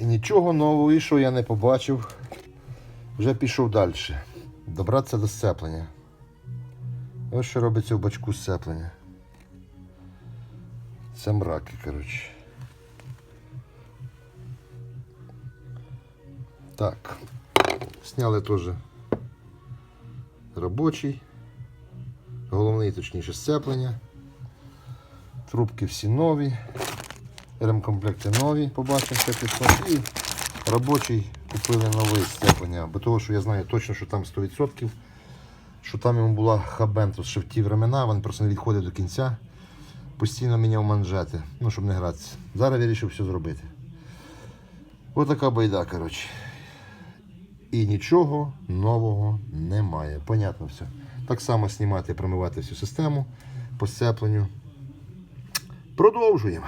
І нічого нового, і що я не побачив, вже пішов далі. Добратися до сцеплення. Ось що робиться в бачку сцеплення. Це мраки, коротше. Так. Сняли теж робочий. Головний, точніше, сцеплення. Трубки всі нові. Ремкомплекти нові, побачимо ще 500. І робочий купили новий сцеплення. Бо того, що я знаю точно, що там 100%. Що там йому була хабентус ще в ті времена, він просто не відходив до кінця. Постійно міняв манжети, ну, щоб не гратися. Зараз вирішив все зробити. Ось така байда, коротше. І нічого нового немає. Понятно все. Так само знімати промивати всю систему по сцепленню. Продовжуємо.